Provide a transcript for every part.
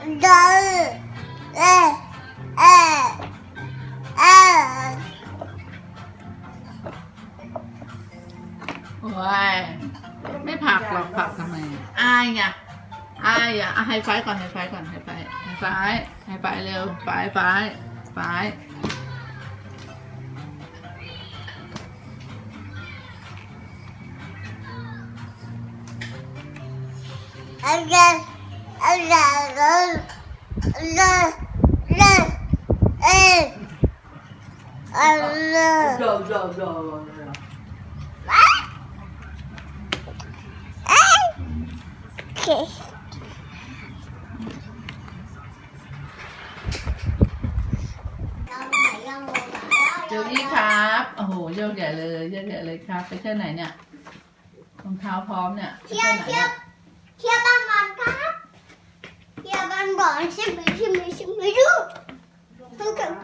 เฮ้ยไม่ผักหรอกผักทำไมอายไงอายอะไฮไฟก่อนไฮไฟก่อนไฮไฟไฮไฟไฮไฟเร็วไฟไฟไฟอาะไร Rồi, rồi, rồi. Okay. Joey ครับ โอ้โหเยอะแยะเลยเยอะแยะเลยครับ ไปเที่ยวไหนเนี่ย รองเท้าพร้อมเนี่ยไปเที่ยวไหนเที่ยเนี่วย เที่ยวบ้านมันค่ะ Ya ben bari şimdi şimdi şimdi yok. Bakın.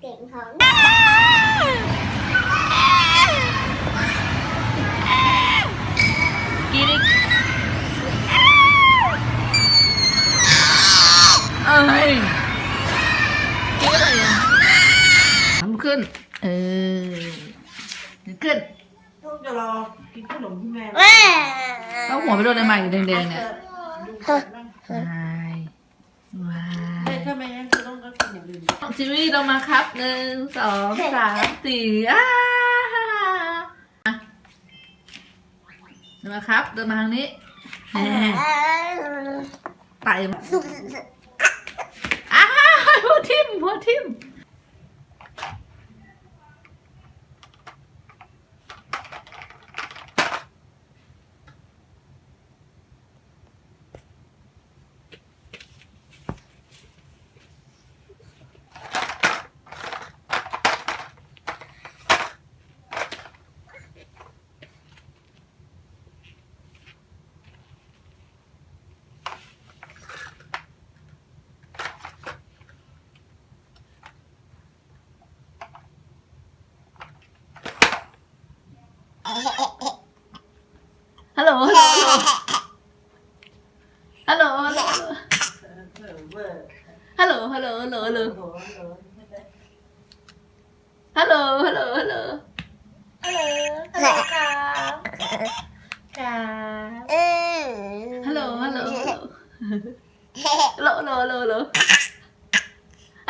Tiền thưởng นอันใหม่แดงๆเนี่ยว้ายวายถ้ไม่งั้ต้องกินอย่างอื่นจิมมี่เรามาครับหนึ่งสองสามสี่อ้าเมาครับ เดินมาทางนี้ไต่มาอ้าวหัวทิ่มหัวทิ่ม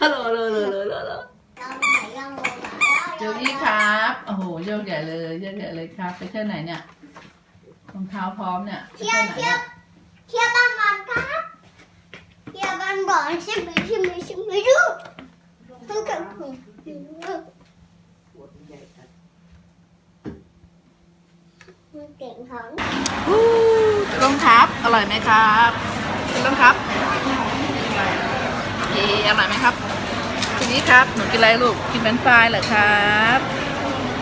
ฮัลโหลโลโลโลโลโลโลโลฮัลโหลโลโลโลโลโลโยกี้ครับ โอ้โหโยกใหญ่เลยโยกใหญ่เลยครับ ไปเที่ยวไหนเนี่ยรองเท้าพร้อมเนี่ยไปเที่ยวเที่ยวไหนเที่ยเนี่วยเที่ยวบ้านบอลครับเที่ยวบ้านบอลช่ไหมช่ไหมช่ไหมลูกมันกับผมปวดใหญ่กันมันเก่งขอู้ ลุงครับ อร่อยไหมครับคุณลุงครับเย่อร่อยไหมครับ ทีนี้ครับ หนูกินอะไรลูก กินเป็นฟรายเหรอครับ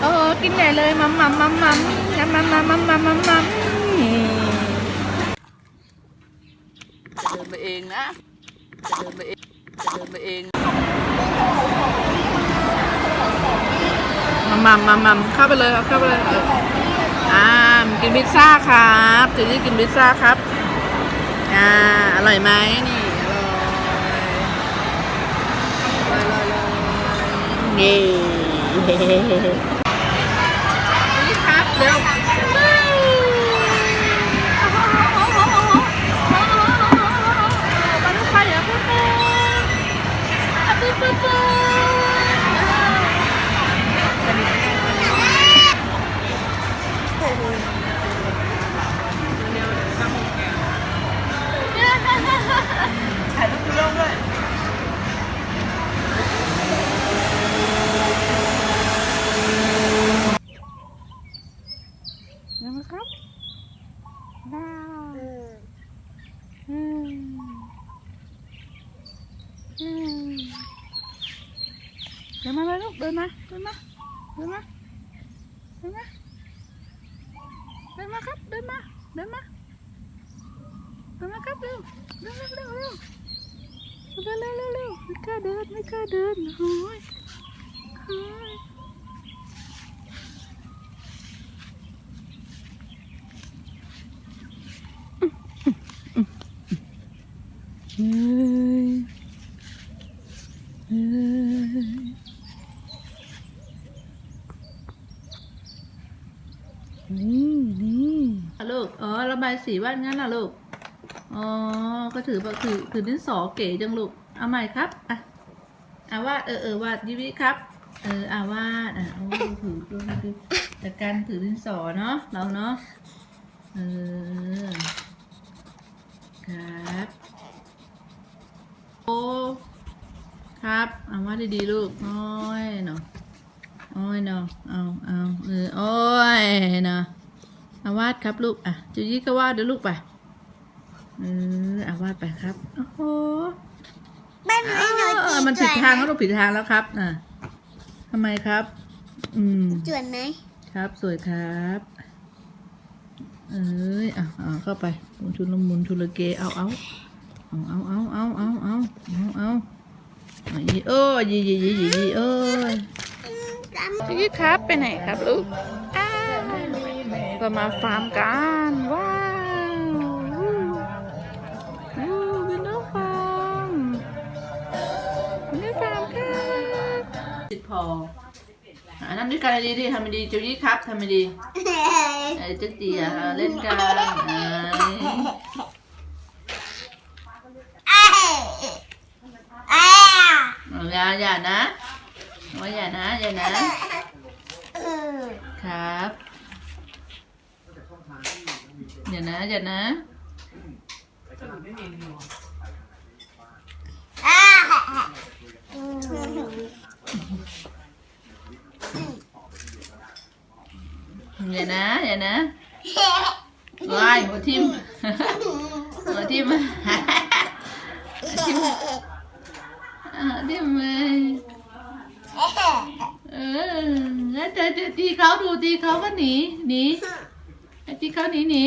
โอ้กินใหญ่เลยมัมมัมมัมมัมมัมมัมมัมมัมมัมมัมมัมจะเดินไปเองนะจะเดินไปเองจะเดินไปเอง มัมมัมมัมเข้าไปเลยเข้าไปเลยเอ่ากินพิซซ่าครับทีนี้กินพิซซ่าครับอ่าอร่อยไหมนี่อร่อยอร่อยอร่อยนี่นี่ครับเร็ว เดินมาเลยลูกเดินมาเดินมาเดินมาเดินมาเดินมาครับเดินมาเดินมาเดินมาครับเร็วเร็วเร็วเร็วเร็วเร็วเร็วไม่กล้าเดินไม่กล้าเดินโอ้ยโอ้ย ระบายสีว่างั้นน่ะลูก อ๋อ ก็ถือว่าถือถือดินสอเก๋จังลูก เอาใหม่ครับอะอ่าวาดเออเออวาดดิวิครับ เอออาวาดอะเอาถือดูดูดูแต่การถือดินสอเนาะเราเนาะ เออ ครับ โอ้ครับเอาวาดดีๆลูกน้อยเนาะ โอ้ยเนาะ เอาเอาเออโอ้ยเนาะ อาวาดครับลูก อะจูยี่ก็วาดเดี๋ยวลูกไปเออเอาวาดไปครับ โอ้โหไม่ไม่หนูเอจีอมันผิดสวยทางไหมแล้วลูกผิดทางแล้วครับ อะทำไมครับ อืมสวยไหมครับ สวยครับ เอ้ย อะเอาเข้าไปหมุนชุลมุนชุลเก เอาเอาเอาเอาเอาเอาเอาเอาเอาเอาเอายีโอ้ยยียียียียีเอ้ยอืมจำจิกครับ ไปไหนครับลูก อ้าวเรามาฟาร์มกัน ว้าววู้วินโดฟาร์มวินโดฟาร์มครับติดพออันนั้นด้วยกันเลยดีดิทำไม่ดีจิวยี่ครับทำไม่ดีไอ้เจ๊กตีอะเล่นกันไอ้เอ้ยเอ้ยอย่าอย่านะว่าอย่านะอย่านะเออครับ อย่านะอย่านะอ่าอย่านะอย่านะวายหัวทิมหัวทิมทิมทิมเลยเออแล้วจะจะตีเขาดูตีเขาก็หนีหนี ไอติ๊กเขาหนีหนี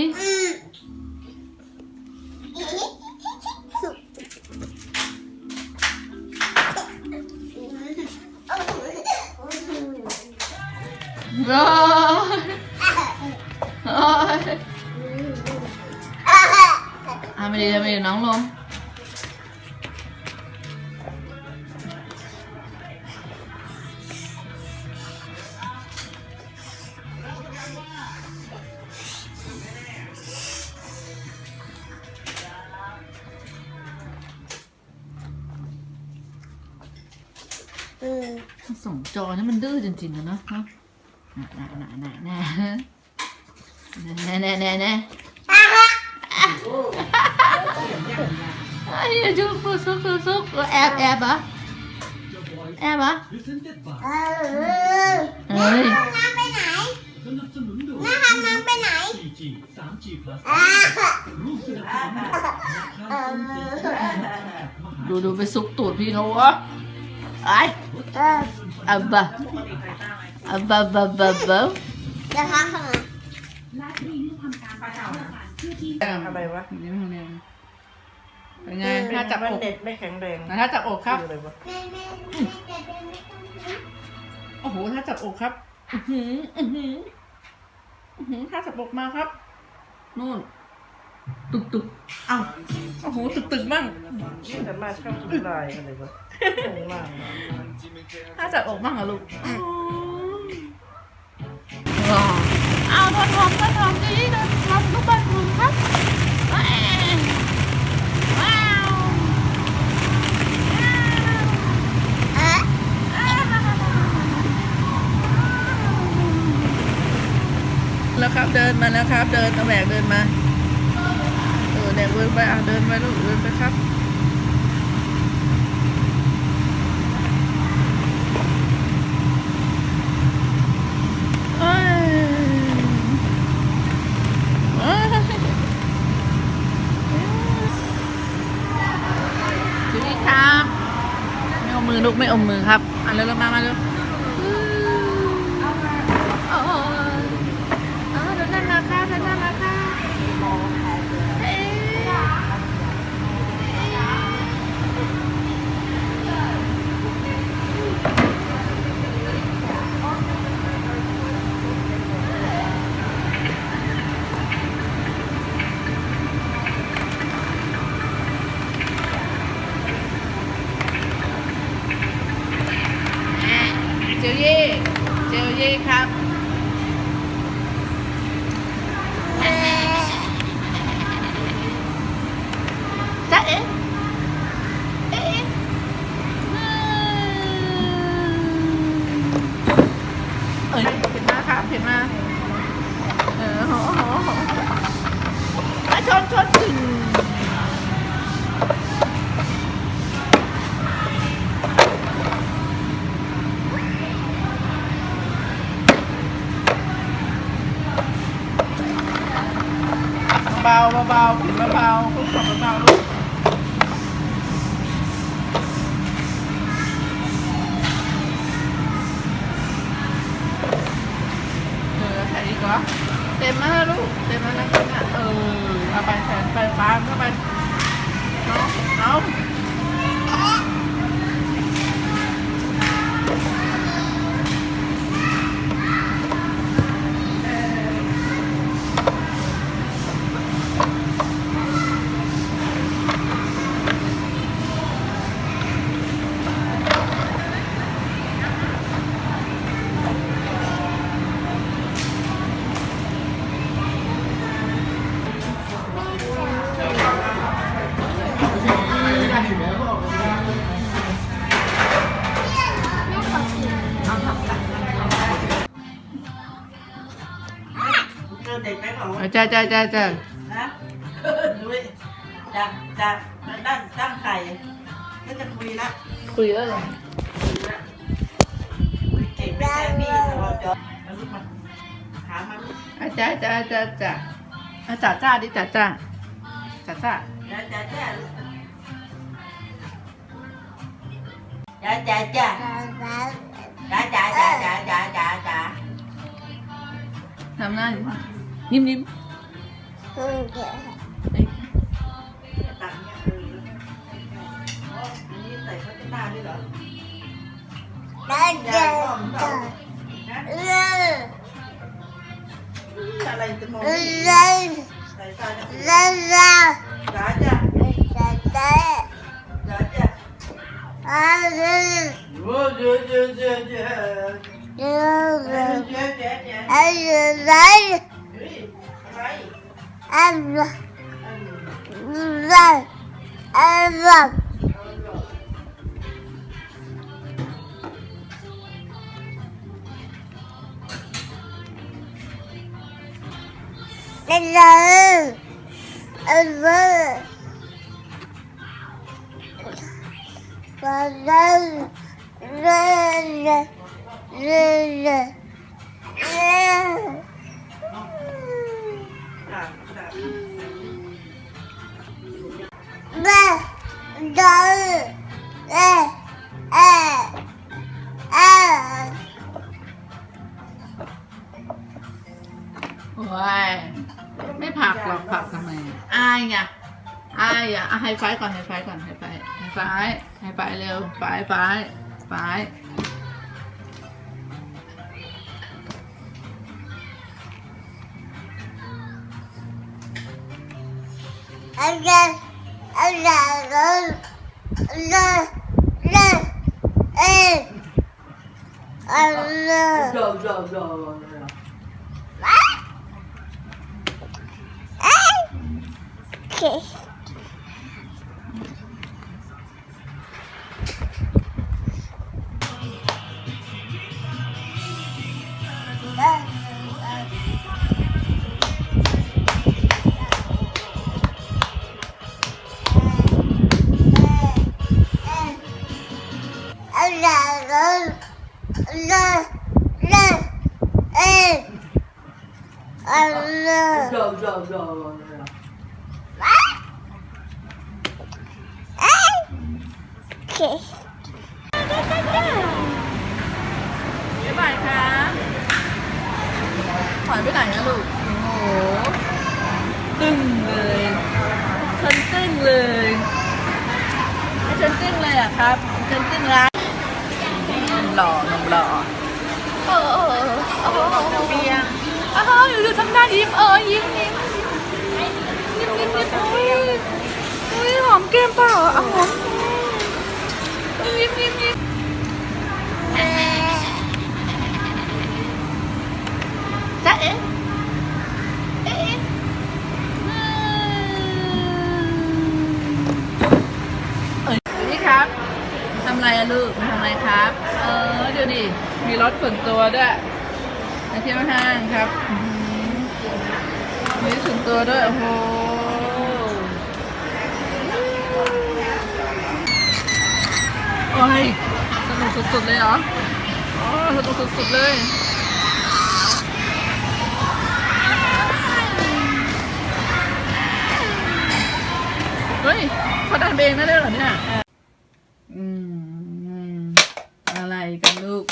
รออะไม่ดีไม่ดีน้องลง จริงๆอะเนาะเนาะน่ะน่ะน่ะน่ะน่ะน่ะน่ะน่ะน่ะไอ้ยจุกซุกซุกซุกซุกแอบแอบเหรอแอบเหรอเออเฮ้ยน้ำไปไหนสนับสนุนโดยน้ำน้ำไปไหน 4G 3G Plus อ่าร่วมสนับสนุนราคาส่งฟรีทุกวันมหาดูดูไปซุกตูดพี่เขาวะไอ้เอออับบะอับบะบะบะบะเดี๋ยวทำทำไมอะไรวะนี่มันเนี่ยเป็นไงถ้าจับอกเน็ตไม่แข็งแรงถ้าจับอกครับออะไรวะแม่แม่แม่จะเดินไม่ต้องถึงโอ้โหถ้าจับอกครับอือหืออือหืออือหือถ้าจับอกมาครับนู่นตุกตุกเอ้าโอ้โหตึกตึกมั่งนี่สามารถเข้าถึงไลน์อะไรวะ งงมากถ้าจับอกมั่งเหรอลูกว้าวเอาทนหอมทนหอมดีทนหอมลูกบอลหนุ่มครับว้าวว้าวเอ๊ะแล้วครับเดินมาแล้วครับ เดินตะแบกเดินมา เออเด็กเดินไปอะเดินไปลูกเดินไปครับเอ้ยเอ้ย นุกไม่อมมือครับอะเร็วๆมามาเร็ว เบาๆเบาๆผิดเบาๆลูกขับเบาๆลูกเออใส่อีกเหรอเต็มแล้วนะลูก เต็มแล้วนะเต็มแล้วเออ เอาไปใส่ไปปานเข้าไป เอาเอา จ้าจ้าจ้าจ้านะดูดิจากจากตั้งตั้งไข่ก็จะคุยละคุยแล้วเหรอเก่งไม่แค่พี่เราจะมาลุกมาถามมาลูกอาจ้าจ้าจ้าจ้าอาจ้าจ้าดิจ้าจ้าจ้าจ้าจ้าจ้าจ้าจ้าจ้าจ้าจ้าจ้าจ้าจ้าจ้าจ้าจ้าทำหน้าอยู่นิ่มนิ่มตังเนี่ยเอออันนี้ใส่พัชนาด้วยเหรอยาพ่อม không thể đấy tặng nhà người anh này có cái ta đi rồi đây giờ lên lên ra ra ra ra ra ra Hãy subscribe ะจ้าจ้าจ้าจ้าายก่อนไฮไฟก่อนไฮไฟไฮไฟไฮไฟเร็วไฟไฟไฟอันนั้นอันนั้นอันนั้นอันนั้นเอ๊ะอันนั้นโดโดโดโอเค Rồi, rồi, rồi. Okay. เจ๊บ่ายครับถอยไปไหนนะลูก โอ้โห ตึ้งเลยฉันตึ้งเลยฉันตึ้งเลยอะครับฉันตึ้งร้าน หล่อหนุ่มหล่อเออเออเออเออ เบียร์อ้าวอยู่ดูทำหน้ายิ้มเออยิ้มยิ้มยิ้มยิ้มยิ้มอุ้ยอุ้ยหอมแก้มเปล่าอะหอมยิ้มยิ้มยิ้มจ๊ะเอ๊ะเอ๊ะเอ้ยนี่ครับทำอะไรอะลูกมาทำอะไรครับ เออเดี๋ยวดิ มีรถส่วนตัวด้วยมาเที่ยวห้างครับมีส่วนตัวด้วย โอ้โหโอ้ยสนุกสุดๆเลยเหรออ๋อสนุกสุดๆเลยเฮ้ยเขาดันเองได้ด้วยเหรอเนี่ย อืม อะไรกันลูก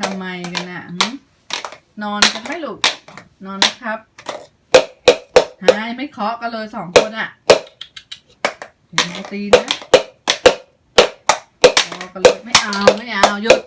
ทำไมกันน่ะหึ นอนกันไหมลูก นอนนะครับหายไม่เคาะกันเลยสองคนอะเดี๋ยวตีนะรอกันเลยไม่เอาไม่เอาหยุด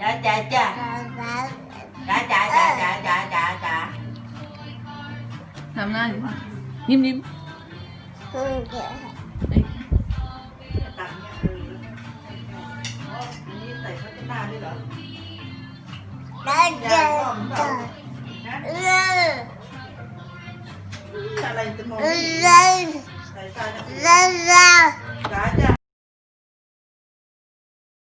จ้าจ้าจ้าจ้าจ้าจ้าจ้าจ้าจ้าจ้าจ้าจ้าทำห